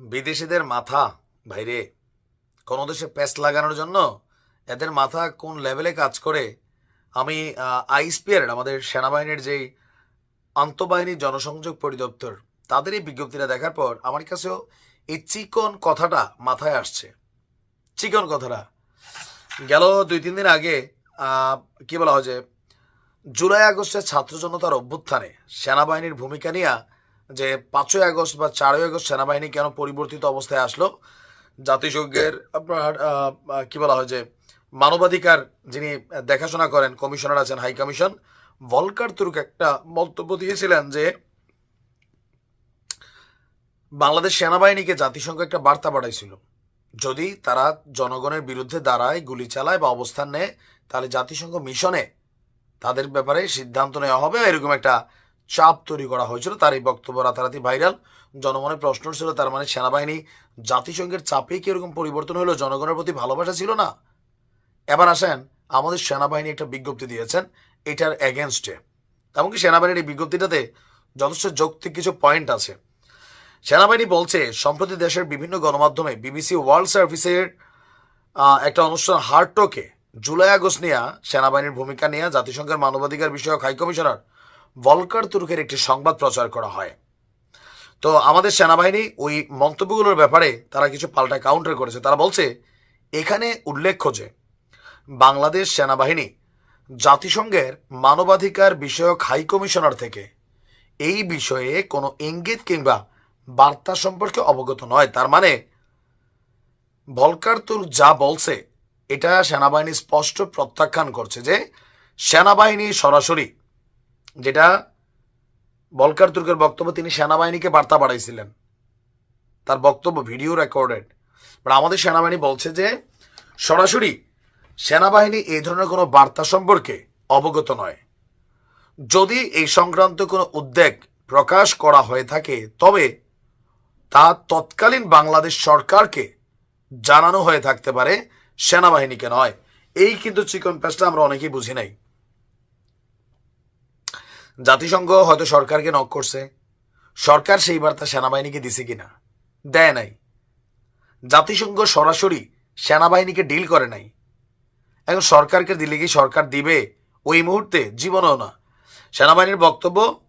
বিদেশিদের মাথা, ভাইরে, কোনো দেশে প্যাচ লাগানোর জন্য এদের মাথা কোন লেভেলে কাজ করে? আমি আইসপিআর আমাদের সেনাবাহিনীর যেই আন্তঃবাহিনী জনসংযোগ পরিদপ্তর তাদের এই বিজ্ঞপ্তিটা দেখার পর আমার কাছেও এই চিকন কথাটা মাথায় আসছে। চিকন কথাটা। গেল দুই, তিন দিন আগে কি বলা হয় যে, জুলাই আগস্টের ছাত্র জনতার অভ্যুত্থানে সেনাবাহিনীর ভূমিকা নিয়ে যে পাঁচই আগস্ট বা চারই আগস্ট সেনাবাহিনী কেন পরিবর্তিত অবস্থায় আসলো? জাতিসংঘের আপনার কি বলা হয় যে, মানবাধিকার যিনি দেখাশোনা করেন, কমিশনার আছেন, হাই কমিশন, ভলকার তুরুক একটা মন্তব্য দিয়েছিলেন যে, বাংলাদেশ সেনাবাহিনীকে জাতিসংঘ একটা বার্তা পাঠাইছিল। যদি তারা জনগণের বিরুদ্ধে দাঁড়ায়, গুলি চালায় বা অবস্থান নেয়, তাহলে জাতিসংঘ মিশনে তাদের ব্যাপারে সিদ্ধান্ত নেওয়া হবে এরকম একটা চাপ তৈরি করা হয়েছিল। তার এই বক্তব্য রাতারাতি ভাইরাল। জনমনে প্রশ্ন ছিল তার মানে সেনাবাহিনী জাতিসংঘের চাপেই কি এরকম পরিবর্তন হলো? জনগণের প্রতি ভালোবাসা ছিল না? এবার আসেন, আমাদের সেনাবাহিনী একটা বিজ্ঞপ্তি দিয়েছেন, এটার এগেনস্টে এমনকি সেনাবাহিনীর এই বিজ্ঞপ্তিটাতে যথেষ্ট যৌক্তিক কিছু পয়েন্ট আছে। সেনাবাহিনী বলছে, সম্প্রতি দেশের বিভিন্ন গণমাধ্যমে বিবিসি ওয়ার্ল্ড সার্ভিসের একটা অনুষ্ঠান হার্টকে জুলাই আগস্ট নিয়ে সেনাবাহিনীর ভূমিকা নিয়ে জাতিসংঘের মানবাধিকার বিষয়ক হাই কমিশনার ভলকার তুর্কের একটি সংবাদ প্রচার করা হয়। তো আমাদের সেনাবাহিনী ওই মন্তব্যগুলোর ব্যাপারে তারা কিছু পাল্টা কাউন্টার করেছে। তারা বলছে, এখানে উল্লেখ্য যে, বাংলাদেশ সেনাবাহিনী জাতিসংঘের মানবাধিকার বিষয়ক হাই কমিশনার থেকে এই বিষয়ে কোনো ইঙ্গিত কিংবা বার্তা সম্পর্কে অবগত নয়। তার মানে ভলকার তুর্ক যা বলছে, এটা সেনাবাহিনী স্পষ্ট প্রত্যাখ্যান করছে যে, সেনাবাহিনী সরাসরি যেটা বলকার তুর্কের বক্তব্য তিনি সেনাবাহিনীকে বার্তা পাঠাইছিলেন তার বক্তব্য ভিডিও রেকর্ডেড। বাট আমাদের সেনাবাহিনী বলছে যে, সরাসরি সেনাবাহিনী এই ধরনের কোনো বার্তা সম্পর্কে অবগত নয়। যদি এই সংক্রান্ত কোনো উদ্বেগ প্রকাশ করা হয়ে থাকে, তবে তা তৎকালীন বাংলাদেশ সরকারকে জানানো হয়ে থাকতে পারে, সেনাবাহিনীকে নয়। এই কিন্তু চিকন প্যাচটা আমরা অনেকেই বুঝি নাই। জাতিসংঘ হয়তো সরকারকে নক করছে। সরকার সেই বার্তা সেনাবাহিনীকে দিছে কিনা? দেয় নাই। জাতিসংঘ সরাসরি সেনাবাহিনীকে ডিল করে নাই। এখন সরকারকে দিলে কি সরকার দিবে? ওই মুহূর্তে জীবনও না। সেনাবাহিনীর বক্তব্য,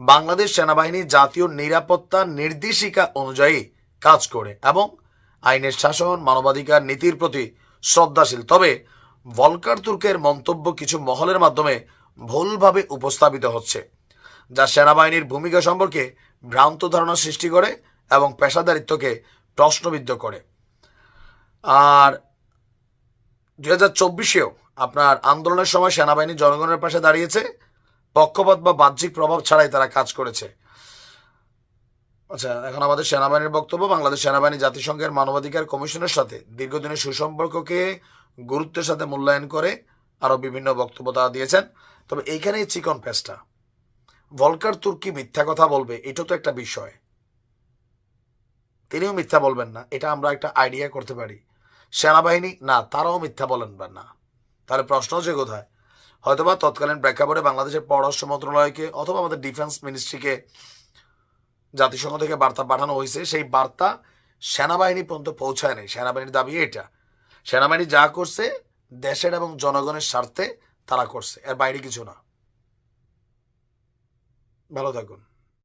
বাংলাদেশ সেনাবাহিনী জাতীয় নিরাপত্তা নির্দেশিকা অনুযায়ী কাজ করে এবং আইনের শাসন, মানবাধিকার নীতির প্রতি শ্রদ্ধাশীল। তবে ভলকার তুর্কের মন্তব্য কিছু মহলের মাধ্যমে ভুলভাবে উপস্থাপিত হচ্ছে, যা সেনাবাহিনীর ভূমিকা সম্পর্কে ভ্রান্ত ধারণা সৃষ্টি করে এবং পেশাদারিত্বকে প্রশ্নবিদ্ধ করে। আর দু হাজার চব্বিশেও আপনার আন্দোলনের সময় সেনাবাহিনী জনগণের পাশে দাঁড়িয়েছে, পক্ষপাত বা বাহ্যিক প্রভাব ছাড়াই তারা কাজ করেছে। আচ্ছা এখন আমাদের সেনাবাহিনীর বক্তব্য, বাংলাদেশ সেনাবাহিনী জাতিসংঘের মানবাধিকার কমিশনের সাথে দীর্ঘদিনের সুসম্পর্ককে গুরুত্বের সাথে মূল্যায়ন করে আরও বিভিন্ন বক্তব্য তারা দিয়েছেন। তবে এইখানে চিকন পেস্টটা ভলকার তুর্কি মিথ্যা কথা বলবে, এটা তো একটা বিষয়। তিনিও মিথ্যা বলবেন না, এটা আমরা একটা আইডিয়া করতে পারি। সেনাবাহিনী, না, তারাও মিথ্যা বলেন না। তাহলে প্রশ্ন হচ্ছে কোথায়? হয়তোবা তৎকালীন প্রেক্ষাপটে বাংলাদেশের পররাষ্ট্র মন্ত্রণালয়কে অথবা আমাদের ডিফেন্স মিনিস্ট্রিকে জাতিসংঘ থেকে বার্তা পাঠানো হয়েছে, সেই বার্তা সেনাবাহিনী পর্যন্ত পৌঁছায় নাই সেনাবাহিনীর দাবি এটা। সেনাবাহিনী যা করছে দেশের এবং জনগণের স্বার্থে তারা করছে। এর বাইরে কিছু না। ভালো থাকুন।